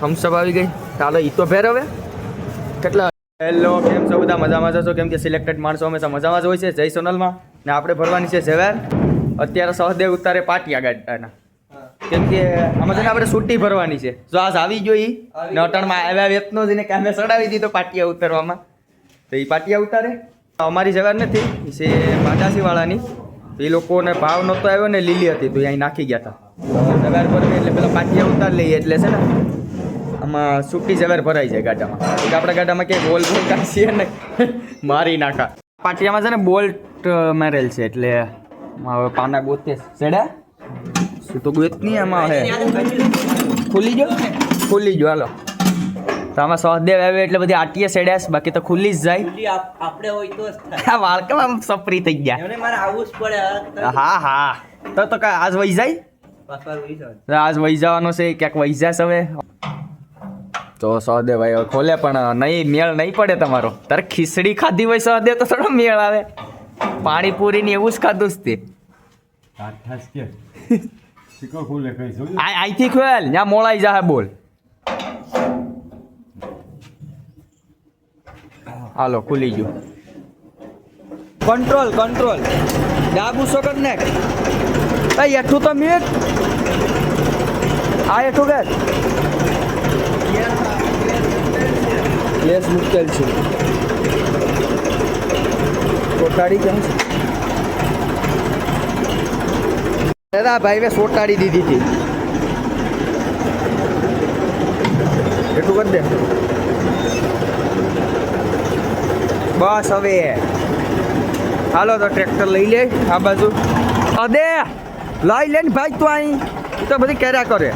થમ્સઅપ આવી ગઈ. ચાલો ઈ તો ભેર હવે. કેટલા હેલો કેમ છો બધા? મજામાં છો? કેમ કે સિલેક્ટેડ માણસો હંમેશા મજામાં જ હોય છે જય સોનલમાં. ને આપણે ભરવાની છે ઝવેર. અત્યારે સહદેવ ઉતારે પાટિયા ગાડીના. કેમ કે આમાં છે ને આપણે સુટ્ટી ભરવાની છે. જો આજ આવી ગયો ઈ ને અટણમાં આવ્યા વેતનો જ એને કામે સડાવી દીધો પાટિયા ઉતારવામાં. તો એ પાટિયા ઉતારે. અમારી ઝવેર નથી છે માદાસી વાળાની તો એ લોકોને ભાવ નહોતો આવ્યો ને લીલી હતી તો અહીં નાખી ગયા હતા. ઝવેર ભરવી એટલે પેલા પાટિયા ઉતાર લઈએ એટલે છે ને આમાં સુટી ઝવેર ભરાઈ જાય ગાડામાં. એક આપણા ગાડામાં ક્યાંય બોલ બોલ કાઢીએ ને મારી નાખા. પાટિયામાં છે ને બોલ્ટ મારેલ છે એટલે હવે પાના ગોતે સેડા શું તો ગોત નહીં આમાં હે ખુલી ગયો? ખુલી જો હાલો. તો આમાં સહદેવ આવે એટલે બધી આટીએ સેડ્યાસ બાકી તો ખુલ્લી જ જાય. આપણે હોય તો આ વાળકામાં સપરી થઈ ગયા. મારે આવવું જ પડે હા. હા. તો તો કાંઈ આજ વહી જાય. આજ વહી જવાનો છે ક્યાંક વહી જશે હવે. તો સહદેવ ભાઈ ખોલે પણ નહીં મેળ નહીં પડે તમારો. તારે ખીચડી ખાધી હોય સહદેવ તો થોડો મેળ આવે. પાણીપુરી ને એવું જ ખાધું જ તે. આ- અહીંથી ખોલ ત્યાં મોળાઈ જાહે બોલ. હાલો ખુલી ગયું. કંટ્રોલ કંટ્રોલ ડાબુ સકર નાખ એ એઠું તો મેક આ એઠું કે લેસ મુશ્કેલ છે. સોટાડી કેમ છે? દાદા ભાઈ મેં સોટાડી દીધી હતી. એટલું કરી દે. બસ હવે. હાલો તો ટ્રેક્ટર લઈ લે આ બાજુ. અદે લઈ લે ને ભાઈ તું અહીં. એ તો બધી કર્યા કરે.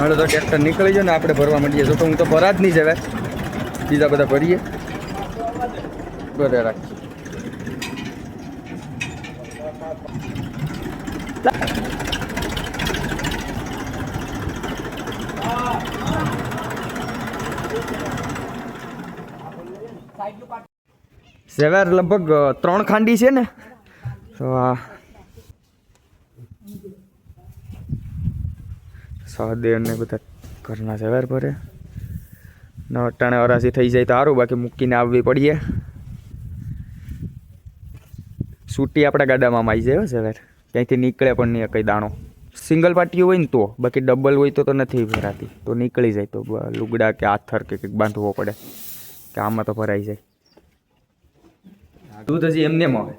હાલો તો ટ્રેક્ટર નીકળી જાય ને, આપણે ભરવા માંડીએ. તો હું તો ભરા જ નહીં જવાય. બીજા બધા ભરીએ. ભરે રાખીએ. સેવેર લગભગ ત્રણ ખાંડી છે ને? તો આ સહદેવ ને બધા ઘરના સેવેર ભરે. ન અટાણે અરાસી થઈ જાય તો સારું બાકી મૂકીને આવવી પડીએ. સૂટી આપણા ગાડામાં આવી જાય સેવેર ક્યાંયથી નીકળે પણ નહીં કંઈ દાણો. સિંગલ પાટી હોય ને તો, બાકી ડબલ હોય તો તો નથી ભરાતી. તો નીકળી જાય તો લુગડા કે આથર કે કંઈક બાંધવો પડે. કે આમાં તો ભરાઈ જાય. દૂધ હજી એમને એમ આવે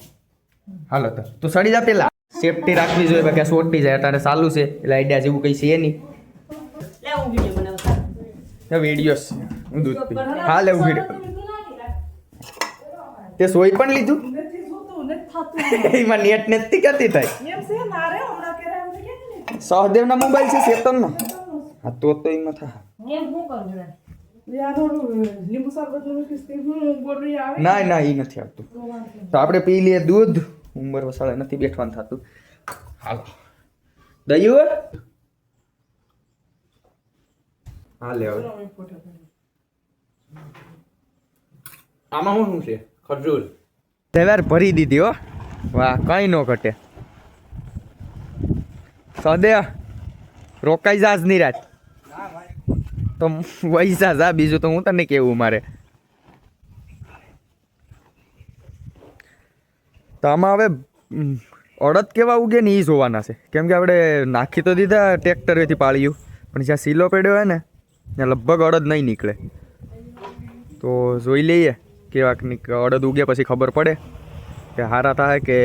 હાલો તો. તું સડી જા પેલા. સેફટી રાખવી જોઈએ બાકી સોટી જાય. અત્યારે ચાલુ છે. એટલે આઈડિયા જેવું કંઈ છે નહીં. વીડિયો વિડીયોસ હું દૂધ પી. હા લેવું વીડિયો તે સોઈ પણ લીધું? એમાં નેટ નથી કરતી થાય સહદેવના મોબાઈલ છે ચેતનનો હા તો તો એમાં થા. ના ના એ નથી આવતું. તો આપણે પી લઈએ દૂધ. ઉંમર વસાળે નથી બેઠવાનું થતું. હાલો. દયું હા. લે હવે. આમાં શું શું છે? ખજૂર. તહેવાર ભરી દીધી હો. વાહ કઈ ન ઘટે. સદે રોકાઈ જાસ નિરાજ તો વૈસા જા બીજું તો હું તને કેવું મારે? તો આમાં હવે અડદ કેવા ઉગે ને એ જોવાના છે. કેમ કે આપણે નાખી તો દીધા ટ્રેક્ટરેથી પાળ્યું, પણ જ્યાં સીલો પડ્યો હોય ને, ત્યાં લગભગ અડદ નહીં નીકળે. તો જોઈ લઈએ કેવાક નીક અડદ ઉગે પછી ખબર પડે કે હારા થાય કે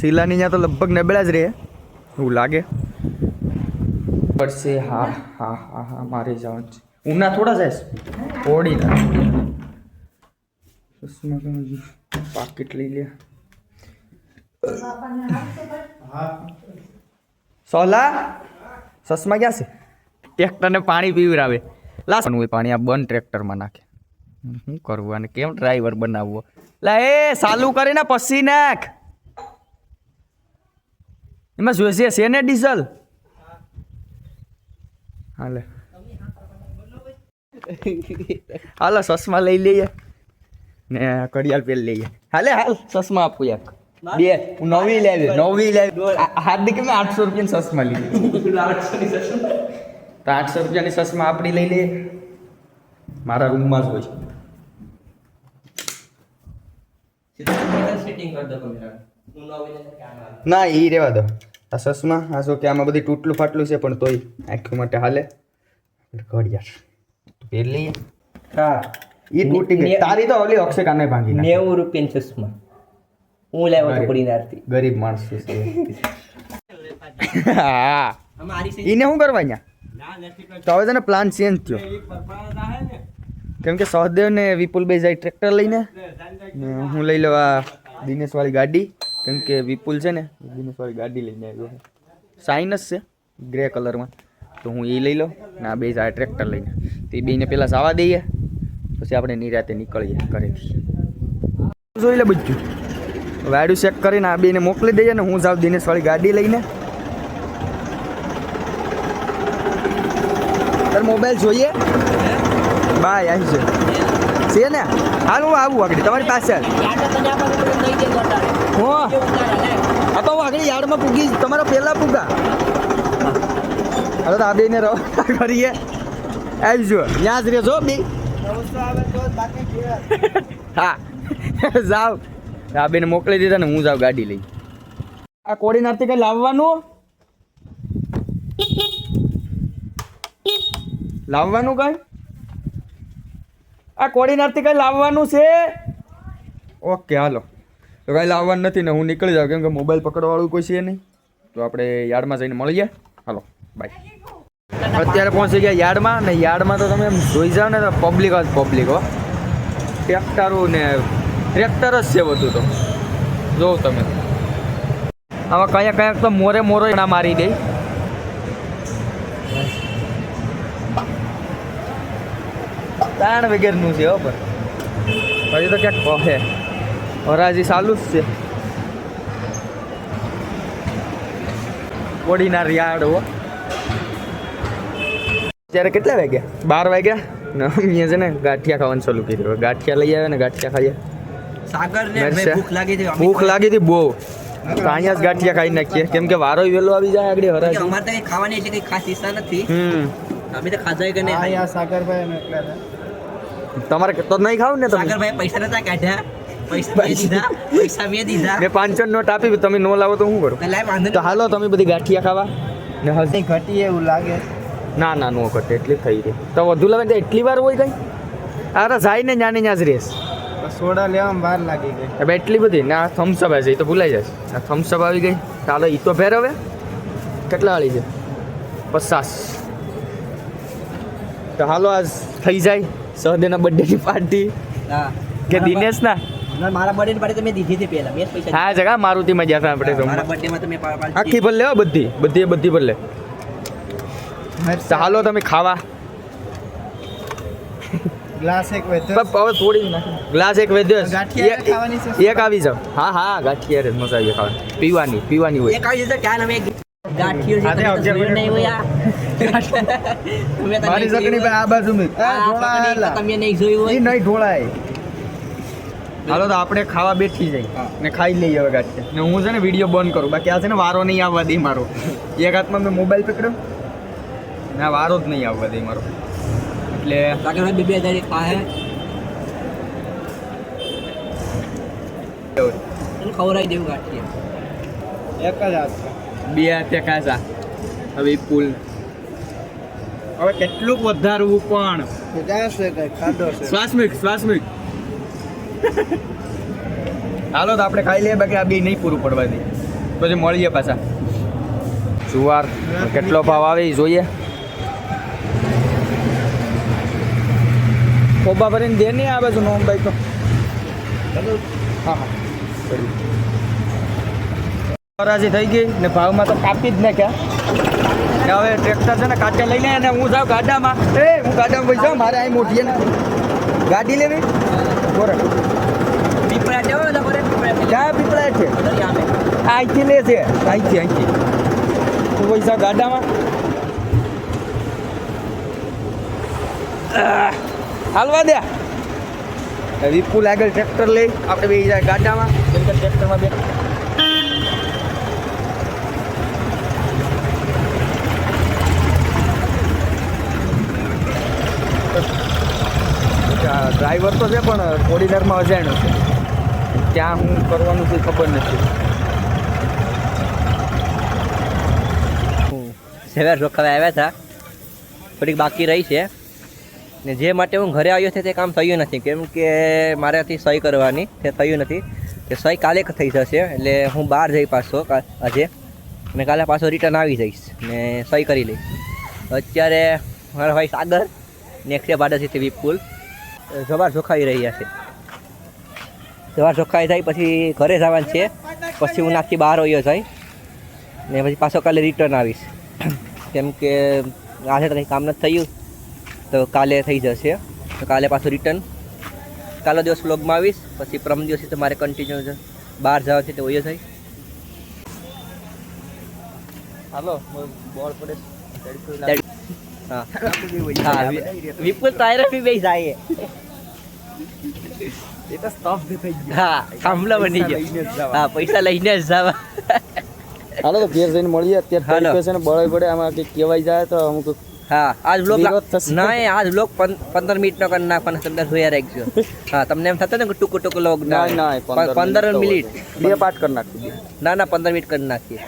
શીલાની ત્યાં તો લગભગ નબળા જ રહે, એવું લાગે. પડશે. હા હા હા હા, મારે જવાનું છે. ઉના થોડા જાય ઓડી ના ચશ્મા? પાકીટ લઈ લે. સોલા, ચશ્મા ક્યાં છે? ટ્રેક્ટરને પાણી પીવરાવે. લાસવાનું હોય પાણી આ બંધ ટ્રેક્ટરમાં નાખે. શું કરવું અને કેમ ડ્રાઈવર બનાવવો? લા, એ ચાલુ કરીને પછી નાખ. એમાં જોઈશે છે ને ડીઝલ? હાલે. હાલો ચશ્મા લઈ લઈએ. ને ઘડિયાળ પેલ લઈએ. હાલે હાલ ચશ્મા આપું એક. બે હું નવી લેવી નવી લેવી હાર્દિક મેં આઠસો રૂપિયાની સસમાં લીધી? તો આઠસો રૂપિયાની સસમાં આપણી લઈ લઈએ. મારા રૂમમાં જ હોય? ના એ રેવા દો. આ સસમા આ શું કે આમાં બધી તૂટલું ફાટલું છે પણ તોય આંખો માટે હાલે. ઘડિયાળ. પેલી હા એ તૂટી ગઈ. તારી તો ઓલી અક્ષય કાને ભાંગી નેવું રૂપિયા ચશ્મા. હું લેવો તો પડી નારતી ગરીબ માણસ છે હા. એને શું કરવા અહીંયા? તો હવે તને પ્લાન ચેન્જ થયો. કેમ કે સહદેવ ને વિપુલભાઈ જાય ટ્રેક્ટર લઈને. હું લઈ લેવા દિનેશવાળી ગાડી. કેમ કે વિપુલ છે ને દિનેશવાળી ગાડી લઈને આવ્યો છે. સાઇનસ છે, ગ્રે કલરમાં. તો હું એ લઈ લઉં ને આ બે જાય ટ્રેક્ટર લઈને. તો એ બેને પહેલાં સાવા દઈએ, પછી આપણે નિરાતે નીકળીએ ઘરેથી. જોઈ લે બધું. વાડું ચેક કરીને આ બેને મોકલી દઈએ ને હું જાઉં દિનેશવાળી ગાડી લઈને. તાર મોબાઈલ જોઈએ? બાય, આવી છે છે ને? હાલ, હું આવું આગળ. તમારી પાસે હું. હા તો હું આગળ યાર્ડમાં પૂગી તમારા પહેલા પૂગા. હવે તો આ બેને રવા કરીએ. આવજો. ત્યાં જ રહેજો, બે. હા. જાવ આ બેને મોકલી દીધા ને હું જાઉં ગાડી લઈ. આ કોડીનારથી કઈ લાવવાનું? લાવવાનું કઈ? આ કોડીનારથી કંઈ લાવવાનું છે? ઓકે, હાલો. તો કાંઈ લાવવાનું નથી ને હું નીકળી જાઉં, કેમ કે મોબાઈલ પકડવાળું કોઈ છે નહીં. તો આપણે યાર્ડમાં જઈને મળીએ હાલો, બાય. અત્યારે પહોંચી ગયા યાર્ડમાં ને યાર્ડમાં તો તમે જોઈ જાઓ ને તો પબ્લિક જ પબ્લિક હો. ટ્રેક્ટરો ને ટ્રેક્ટર જ છે બધું તો. જોઉં તમે. આમાં કયા કયાક તો મોરે મોરો એના મારી દે. તાણ વગેરેનું છે હો પણ. હજી તો ક્યાંક કહે. હરાજી ચાલુ જ છે. કોડીના રિયાડ હો. ત્યારે કેટલા વાગ્યા? બાર વાગ્યા? ને અમે છે ને ગાંઠિયા ખાવાનું ચાલુ કર્યું ગાંઠિયા લઈ આવ્યા ને ગાંઠિયા ખાઈએ. સાગર ને ભૂખ લાગી હતી ભૂખ લાગી હતી બહુ. તો અહીંયા જ ગાંઠિયા ખાઈ નાખીએ. કેમ કે વારો વેલો આવી જાય આગળ હરાજી. અમારે તો કઈ ખાવાની એટલે કઈ ખાસ ઈચ્છા નથી. હમ. અમે તો ખાધા કે નહીં તમારે તો નહીં ખાવ ને તમે? સાગરભાઈ પૈસા નતા કાઢ્યા. પૈસા મેં દીધા પૈસા મેં દીધા. મેં પાંચસો નોટ આપી તમે નો લાવો તો શું કરું? તો હાલો તમે બધી ગાંઠિયા ખાવા. ને હજી ઘટી એવું લાગે. ના ના નો ઘટે એટલી થઈ રહી તો વધુ લાવે તો એટલી વાર હોય કઈ? અરે જાય ને જ્યાં ને ત્યાં જ રહેશ સોડા લેવામાં વાર લાગી ગઈ. હવે એટલી બધી ના થમ્સઅપ હશે એ તો ભૂલાઈ જશે. આ થમ્સઅપ આવી ગઈ. ચાલો એ તો ફેર હવે. કેટલા વાળી છે? પચાસ. તો હાલો આજ થઈ જાય. સહદેના બર્થડેની પાર્ટી કે દિનેશ ના, મારા બર્થડે પાર્ટી તો મેં દીધી હતી પહેલા મેં પૈસા હા જગા મારુતિમાં ગયા હતા આપણે. મારા બર્થડે માં તો મેં પાર્ટી આખી ભલે લેવા બધી બધી બધી ભલે તો હાલો તમે ખાવા ગ્લાસ એક પણ હવે થોડી નાખો. ગ્લાસ એક વેદ્યો છે. ગાંઠિયા એક- ખાવાની છે? એક આવી જાવ હા હા ગાંઠિયા રે મજા આવી ખાવાની પીવાની પીવાની હોય એક આવી જશે ક્યાં અમે ગાંઠિયો છે હાથે તમે તો આવજે, જોયું મને નહીં હોય આ. તમે મારી જોયું ભાઈ આ બાજુ મેં. તમે નહીં જોયું હોય. નહીં ઢોળાય. હાલો તો આપણે ખાવા બેઠી જઈ ને ખાઈ લઈએ હવે ગાંઠિયા ને હું છે ને વીડિયો બંધ કરું. બાકી આ છે ને વારો નહીં આવવા દે મારો. એક હાથમાં મેં મોબાઈલ પકડ્યો. ના વારો જ નહીં આવવા દે મારો. એટલે સાગરભાઈ બે બે એક પાસે ખવડાવી દેવું ગાંઠિયા એક જ હાથ બે હાથે કાચા હવે પુલ હવે કેટલું વધારવું પણ. છે છે. શ્વાસમિક શ્વાસમિક હાલો તો આપણે ખાઈ લઈએ બાકી આ બે નહીં પૂરું પડવા દે પછી મળીએ પાછા. જુવાર કેટલો ભાવ આવે એ જોઈએ. ખોબા ભરીને દે નહીં આ બાજુ નો બાઈક તો. હા હા. થઈ ગઈ ને ભાવમાં તો કાપી જ નાખ્યા. ને હવે ટ્રેક્ટર છે ને કાચે લઈને અને હું જાઉં ગાડામાં. એ હું ગાડામાં ભાઈ જાઉં મારે અહીં મોટી ને ગાડી લેવી? બોરે. પીપળા જવો બરે પીપળા ક્યાં પીપળા છે? અહીંથી લે છે. અહીંથી અહીંથી. તું ભાઈ જાઉં ગાડામાં. હાલવા દે. વિપુલ આગળ ટ્રેક્ટર લઈ આપણે બે જાય ગાડામાં. ટ્રેક્ટરમાં બે ડ્રાઈવર તો છે, પણ ફોર્ડિનરમાં અજાણ્યો છે. ક્યાં હું કરવાનું છે ખબર નથી. સેવેર રોકાવા આવ્યા હતા. થોડીક બાકી રહી છે. ને જે માટે હું ઘરે આવ્યો છે તે કામ થયું નથી. કેમ કે મારાથી સહી કરવાની, તે થયું નથી. તે સહી કાલે થઈ જશે, એટલે હું બહાર જઈ પાછો આજે. અને કાલે પાછો રિટર્ન આવી જઈશ ને સહી કરી લઈશ. અત્યારે મારા ભાઈ સાગર નેક્સ્ટ ડે બાડા વિપુલ. સવાર જોખાઈ રહ્યા છે સવાર જોખાઈ થાય પછી ઘરે જવાનું છે. પછી હું નાખી બહાર આવ્યો જાય ને પછી પાછો કાલે રિટર્ન આવીશ. કેમ કે આજે કંઈ કામ નથી થયું. તો કાલે થઈ જશે. તો કાલે પાછું રિટર્ન કાલો દિવસ વ્લોગમાં આવીશ. પછી પ્રમ દિવસે મારે કન્ટિન્યુ બહાર જવા છે તો હોય જાય હાલો, બોલ પડે વિપુલ તાયરા બી બે જાય એ તો સ્ટફ થઈ ગયો હા થાંભલા બની ગયો. હા પૈસા લઈને જ જવા હાલો તો ઘેર જઈને મળીએ. અત્યારે હાલો. છે ને બળાઈ પડે આમાં કંઈક કહેવાય જાય તો અમુક હા આજ બ્લોગ. ના આજ બ્લોગ પંદર મિનિટનો કરી નાખવાનો તમને જોયા રાખજો. હા તમને એમ થતો ને કે ટૂંકો ટૂંકો લોગ ના ના. પંદર મિનિટ બે પાર્ટ કરી નાખી ના ના પંદર મિનિટ કરી નાખીએ.